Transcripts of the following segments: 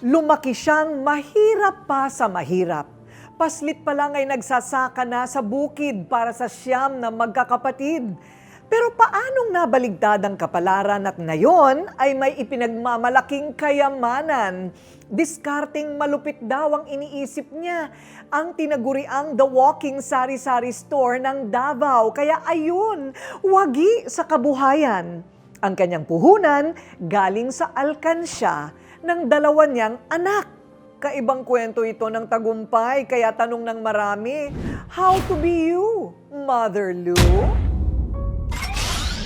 Lumaki siyang mahirap pa sa mahirap. Paslit pa lang ay nagsasaka na sa bukid para sa siyam na magkakapatid. Pero paanong nabaligtad ang kapalaran at ngayon ay may ipinagmamalaking kayamanan? Diskarting malupit daw ang iniisip niya, ang tinaguriang The Walking Sari-Sari Store ng Davao. Kaya ayun, wagi sa kabuhayan. Ang kanyang puhunan galing sa alkansya ng dalawa niyang anak. Kaibang kwento ito ng tagumpay, kaya tanong ng marami, How to be you, Mother Lou?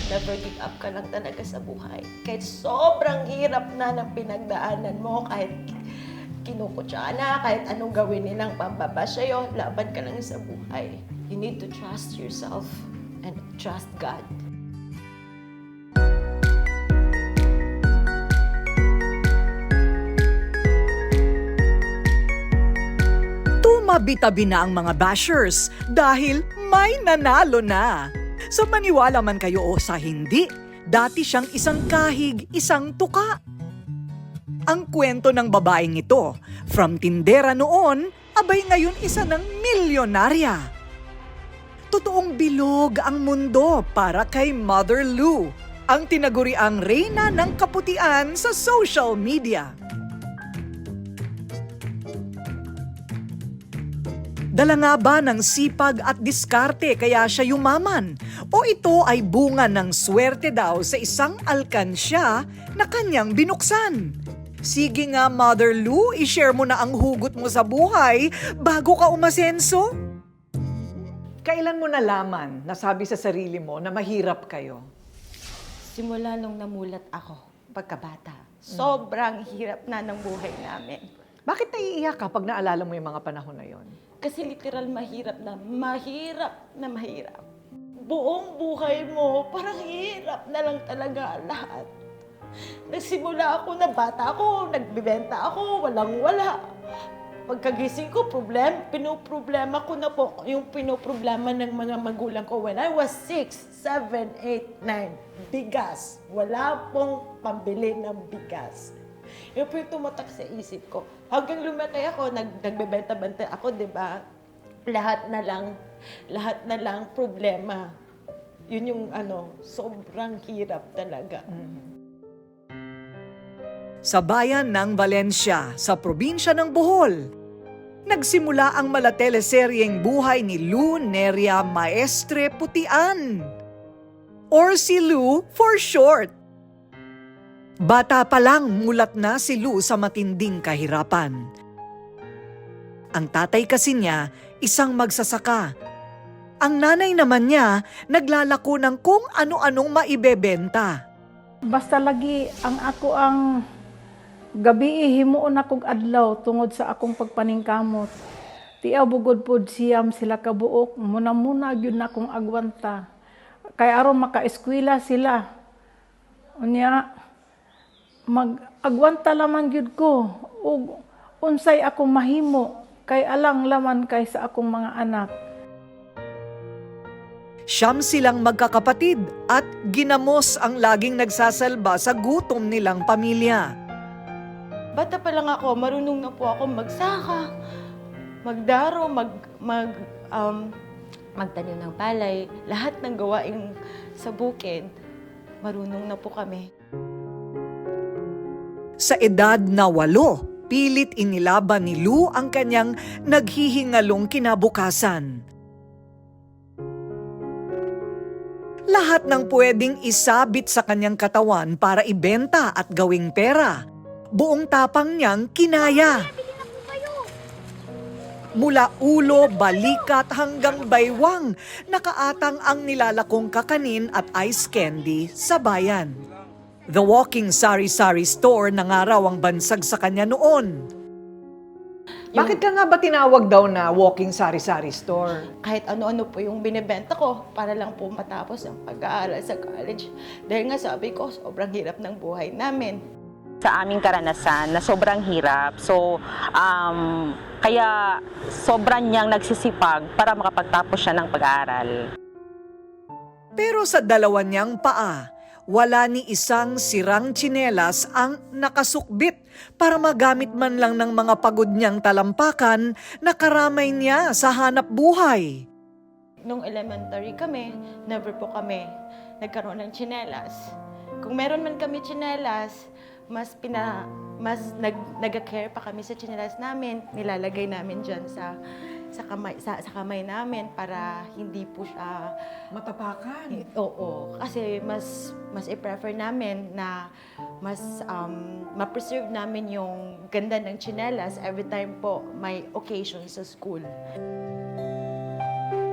Never give up ka lang talaga sa buhay. Kahit sobrang hirap na ng pinagdaanan mo, kahit kinukutsa na, kahit anong gawin nilang pambaba sa'yo, laban ka lang sa buhay. You need to trust yourself and trust God. Tumabitabi na ang mga bashers dahil may nanalo na. Sa maniwala man kayo o sa hindi, dati siyang isang kahig, isang tuka. Ang kwento ng babaeng ito, from tindera noon, abay ngayon isa ng milyonarya. Totoong bilog ang mundo para kay Mother Lou, ang tinaguriang reyna ng kaputian sa social media. Dala nga ba ng sipag at diskarte kaya siya yumaman? O ito ay bunga ng swerte daw sa isang alkansya na kanyang binuksan? Sige nga, Mother Lou, i-share mo na ang hugot mo sa buhay bago ka umasenso. Kailan mo nalaman, nasabi sa sarili mo na mahirap kayo? Simula nung namulat ako, pagkabata, sobrang hirap na ng buhay namin. Bakit naiiyak ka pag naalala mo yung mga panahon na yon? Kasi literal mahirap na, mahirap na mahirap. Buong buhay mo, parang hirap na lang talaga lahat. Nagsimula ako na bata ako, nagbibenta ako, walang-wala. Pagkagising ko, problem, pinoproblema ko na po yung pinoproblema ng mga magulang ko when I was 6, 7, 8, 9. Bigas. Wala pong pambili ng bigas. Yun po tumatak sa isip ko. Hanggang lumaki ako, nag, nagbebenta-benta ako, di ba? Lahat na lang, lahat na lang problema. Yun yung ano, sobrang hirap talaga. Sa bayan ng Valencia, sa probinsya ng Bohol, nagsimula ang malateleseryeng buhay ni Lou Neria Maestre Putian. Or si Lou for short. Bata pa lang mulat na si Lou sa matinding kahirapan. Ang tatay kasi niya, isang magsasaka. Ang nanay naman niya, naglalako ng kung ano-anong maibebenta. Basta lagi ang ako ang gabi himuon akong adlaw tungod sa akong pagpaningkamot. Tiyaw bugod pod siyam sila kabuok, muna-muna gyud na akong agwanta. Kay aron maka-eskwela sila. Unya mag-agwanta laman gyud ko ug unsay akong mahimo kay alang laman kay sa akong mga anak. Siyam silang magkakapatid at ginamos ang laging nagsasalba sa gutom nilang pamilya. Bata pa lang ako, marunong na po ako magsaka, magdaro, mag, mag, um, magtanim ng palay. Lahat ng gawaing sa bukid, marunong na po kami. Sa edad na walo, pilit inilaban ni Lou ang kanyang naghihingalong kinabukasan. Lahat ng pwedeng isabit sa kanyang katawan para ibenta at gawing pera. Buong tapang niyang kinaya. Mula ulo, balikat hanggang baywang, nakaatang ang nilalakong kakanin at ice candy sa bayan. The Walking Sari Sari Store na nga raw ang bansag sa kanya noon. Bakit ka nga ba tinawag daw na Walking Sari Sari Store? Kahit ano-ano po yung binibenta ko para lang po matapos ang pag-aaral sa college. Dahil nga sabi ko, sobrang hirap ng buhay namin. sa aming karanasan na sobrang hirap. So, um, kaya sobrang niyang nagsisipag para makapagtapos siya ng pag-aaral. Pero sa dalawa niyang paa, wala ni isang sirang tsinelas ang nakasukbit para magamit man lang ng mga pagod niyang talampakan na karamay niya sa hanap buhay. Nung elementary kami, never po kami nagkaroon ng tsinelas. Kung meron man kami tsinelas, mas pina mas nag nag-care pa kami sa tsinelas namin. Nilalagay namin diyan sa sa kamay sa, sa kamay namin para hindi po siya Matapakan. Oo, kasi mas mas i-prefer namin na mas um, ma-preserve namin yung ganda ng tsinelas every time po may occasion sa school.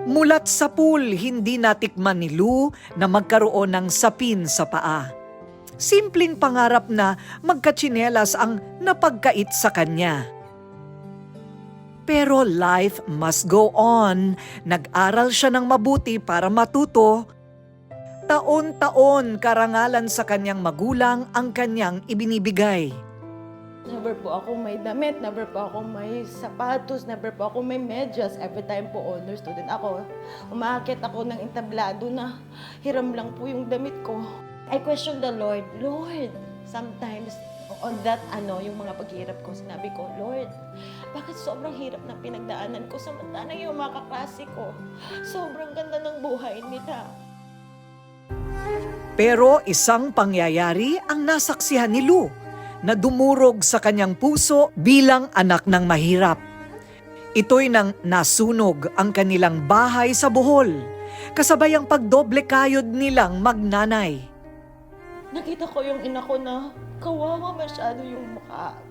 Mulat sa pool, hindi natikman ni Lou na magkaroon ng sapin sa paa. Simpleng pangarap na magkatsinelas ang napagkait sa kanya. Pero life must go on. Nag-aral siya ng mabuti para matuto. Taon-taon karangalan sa kanyang magulang ang kanyang ibinibigay. Never po ako may damit, never po ako may sapatos, never po ako may medyas. Every time po honor student ako, umaakit ako ng entablado na hiram lang po yung damit ko. I question the Lord, Lord, sometimes on that ano, yung mga paghirap ko, sinabi ko, Lord, bakit sobrang hirap ng pinagdaanan ko samantalang yung mga kaklase ko, sobrang ganda ng buhay nila. Pero isang pangyayari ang nasaksihan ni Lou na dumurog sa kanyang puso bilang anak ng mahirap. Ito'y nang nasunog ang kanilang bahay sa Bohol, kasabay ang pagdoble kayod nilang magnanay. Nakita ko yung ina ko na kawawa masyado yung mukha.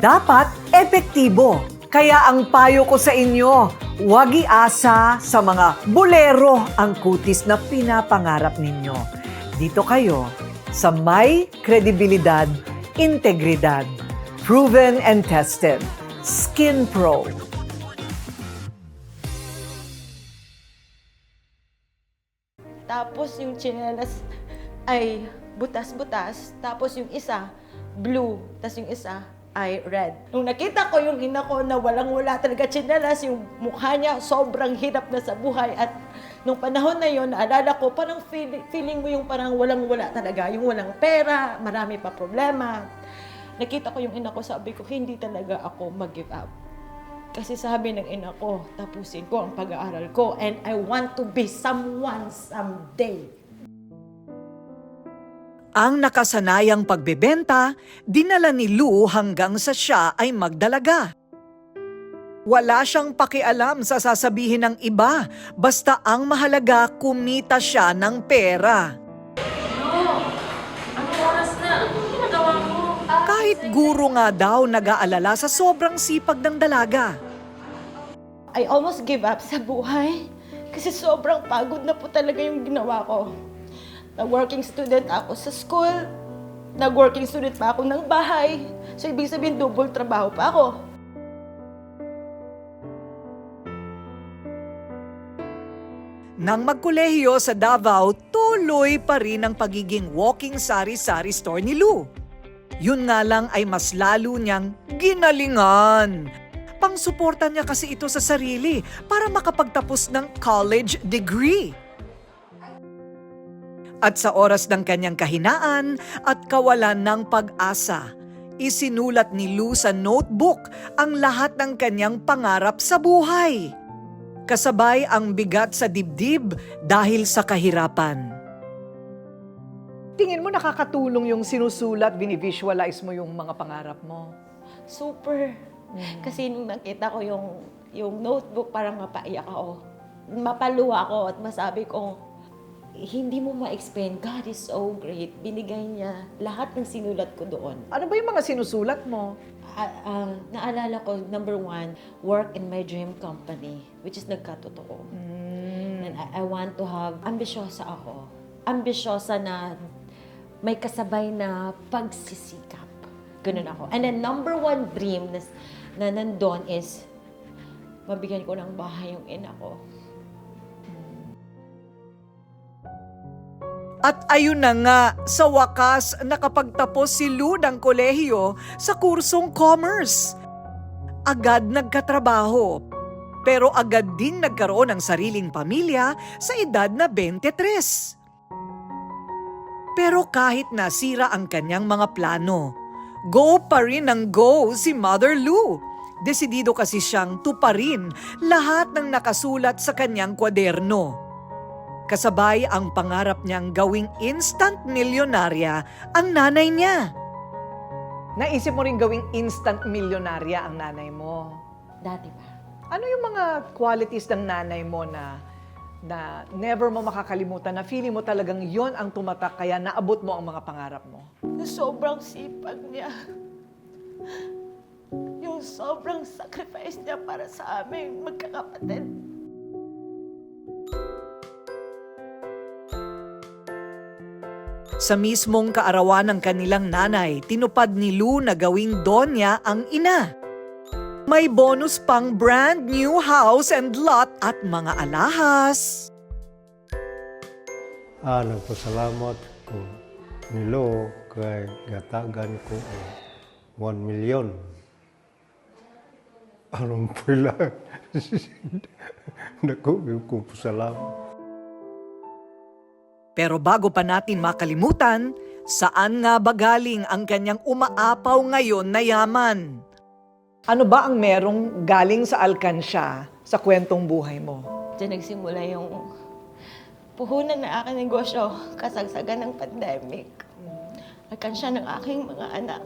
dapat epektibo. Kaya ang payo ko sa inyo, huwag iasa sa mga bulero ang kutis na pinapangarap ninyo. Dito kayo sa may kredibilidad, integridad, proven and tested, Skin Pro. Tapos yung chinelas ay butas-butas. Tapos yung isa, blue. Tapos yung isa ay red. Nung nakita ko yung ina ko na walang-wala talaga chinelas, yung mukha niya sobrang hirap na sa buhay. At nung panahon na yon naalala ko, parang feeling, feeling mo yung parang walang-wala talaga. Yung walang pera, marami pa problema. Nakita ko yung ina ko, sabi ko, hindi talaga ako mag-give up. Kasi sabi ng ina ko, tapusin ko ang pag-aaral ko and I want to be someone someday. Ang nakasanayang pagbebenta, dinala ni Lou hanggang sa siya ay magdalaga. Wala siyang pakialam sa sasabihin ng iba, basta ang mahalaga kumita siya ng pera. Kahit guro nga daw nag-aalala sa sobrang sipag ng dalaga. I almost give up sa buhay kasi sobrang pagod na po talaga yung ginawa ko. Nag-working student ako sa school, nag-working student pa ako ng bahay. So, ibig sabihin, double trabaho pa ako. Nang magkolehiyo sa Davao, tuloy pa rin ang pagiging walking sari-sari store ni Lou. Yun nga lang ay mas lalo niyang ginalingan. Pangsuporta niya kasi ito sa sarili para makapagtapos ng college degree. At sa oras ng kanyang kahinaan at kawalan ng pag-asa, isinulat ni Lou sa notebook ang lahat ng kanyang pangarap sa buhay. Kasabay ang bigat sa dibdib dahil sa kahirapan. Tingin mo nakakatulong yung sinusulat, binivisualize mo yung mga pangarap mo? Super. Kasi nung nakita ko yung, yung notebook, parang mapaiyak ako. Mapaluha ako at masabi ko, hindi mo ma-explain, God is so great. Binigay niya lahat ng sinulat ko doon. Ano ba yung mga sinusulat mo? Ah, ah, naalala ko, number one, work in my dream company, which is nagkatotoo. And I, I want to have, ambisyosa ako. Ambisyosa na may kasabay na pagsisikap. Ganun ako. And then number one dream na, na nandun is, mabigyan ko ng bahay yung ina ko. At ayun na nga, sa wakas nakapagtapos si Lou ng kolehiyo sa kursong commerce. Agad nagkatrabaho, pero agad ding nagkaroon ng sariling pamilya sa edad na 23. Pero kahit nasira ang kanyang mga plano, go pa rin ng go si Mother Lou. Desidido kasi siyang tuparin lahat ng nakasulat sa kanyang kwaderno. Kasabay ang pangarap niyang gawing instant milyonarya ang nanay niya. Naisip mo rin gawing instant milyonarya ang nanay mo. Dati pa. Ano yung mga qualities ng nanay mo na na never mo makakalimutan, na feeling mo talagang yon ang tumatak kaya naabot mo ang mga pangarap mo? sobrang sipag niya. Yung sobrang sacrifice niya para sa amin, magkakapatid. Sa mismong kaarawan ng kanilang nanay, tinupad ni Lou na gawing Donya ang ina. May bonus pang brand new house and lot at mga alahas. Ah, nagpasalamat ko nilo kay gatagan ko ang 1 million. Anong pila? Naku, ko pasalamat. Pero bago pa natin makalimutan, saan nga ba galing ang kanyang umaapaw ngayon na yaman? Ano ba ang merong galing sa alkansya sa kwentong buhay mo? Diyan nagsimula yung puhunan ng aking negosyo, kasagsagan ng pandemic. Nagkansya ng aking mga anak.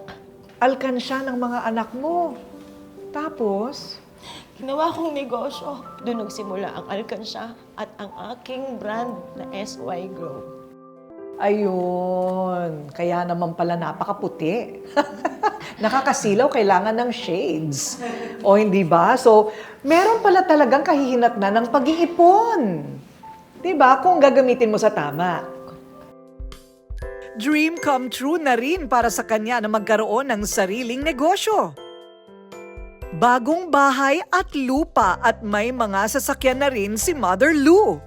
Alkansya ng mga anak mo. Tapos, Ginawa kong negosyo. Doon nagsimula ang Alkansya at ang aking brand na SY Grow. ayun, kaya naman pala napakaputi. Nakakasilaw, kailangan ng shades. O hindi ba? So, meron pala talagang kahihinat na ng pag-iipon. Di ba? Kung gagamitin mo sa tama. Dream come true na rin para sa kanya na magkaroon ng sariling negosyo. Bagong bahay at lupa at may mga sasakyan na rin si Mother Lou.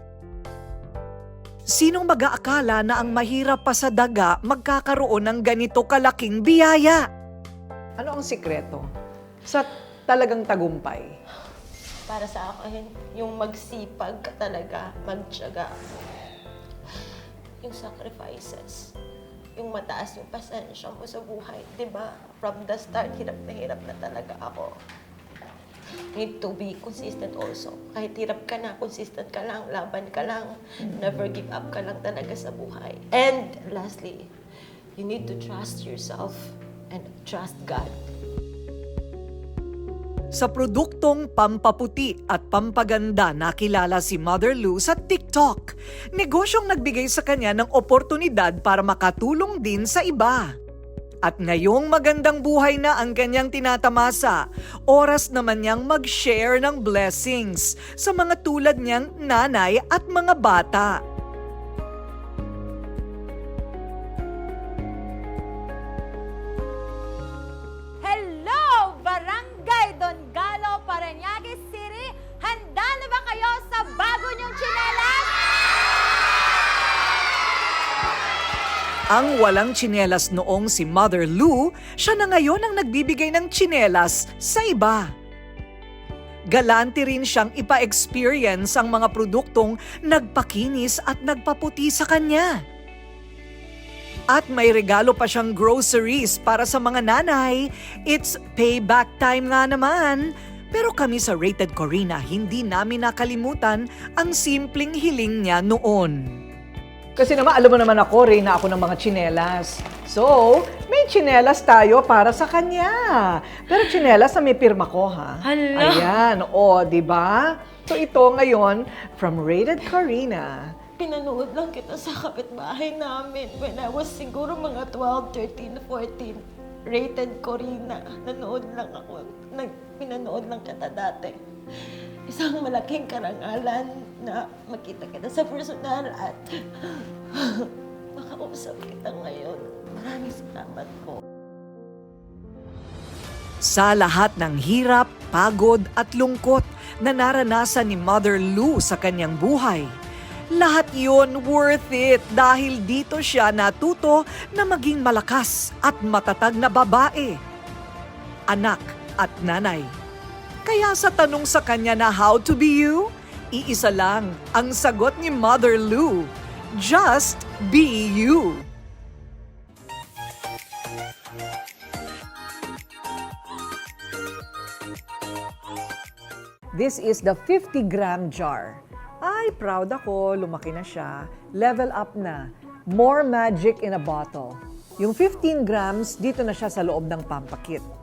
Sinong mag-aakala na ang mahirap pa sa daga magkakaroon ng ganito kalaking biyaya? Ano ang sikreto sa talagang tagumpay? Para sa akin, yung magsipag ka talaga, magtyaga. Yung sacrifices. Yung mataas yung pasensya mo sa buhay. 'di ba? From the start, hirap na hirap na talaga ako. Need to be consistent also. Kahit hirap ka na, consistent ka lang, laban ka lang, never give up ka lang talaga sa buhay. And lastly, you need to trust yourself and trust God. Sa produktong pampaputi at pampaganda nakilala si Mother Lou sa TikTok. Negosyong nagbigay sa kanya ng oportunidad para makatulong din sa iba. At ngayong magandang buhay na ang kanyang tinatamasa, oras naman niyang mag-share ng blessings sa mga tulad niyang nanay at mga bata. Ang walang tsinelas noong si Mother Lou, siya na ngayon ang nagbibigay ng tsinelas sa iba. Galante rin siyang ipa-experience ang mga produktong nagpakinis at nagpaputi sa kanya. At may regalo pa siyang groceries para sa mga nanay. It's payback time nga naman. Pero kami sa Rated Corina, hindi namin nakalimutan ang simpleng hiling niya noon. Kasi naman, alam mo naman ako, reyna ako ng mga tsinelas. So, may tsinelas tayo para sa kanya. Pero tsinelas na may pirma ko, ha? Hala! Ayan, o, di ba? So, ito ngayon, from Rated Corina. Pinanood lang kita sa kapitbahay namin when I was siguro mga 12, 13, 14. Rated Corina. Nanood lang ako. Nag, pinanood lang kita dati. Isang malaking karangalan na makita kita sa personal at makausap kita ngayon. Maraming salamat po. Sa lahat ng hirap, pagod at lungkot na naranasan ni Mother Lou sa kanyang buhay, lahat yon worth it dahil dito siya natuto na maging malakas at matatag na babae, anak at nanay. Kaya sa tanong sa kanya na how to be you, iisa lang ang sagot ni Mother Lou. Just be you. This is the 50 gram jar. Ay, proud ako. Lumaki na siya. Level up na. More magic in a bottle. Yung 15 grams, dito na siya sa loob ng pampakit.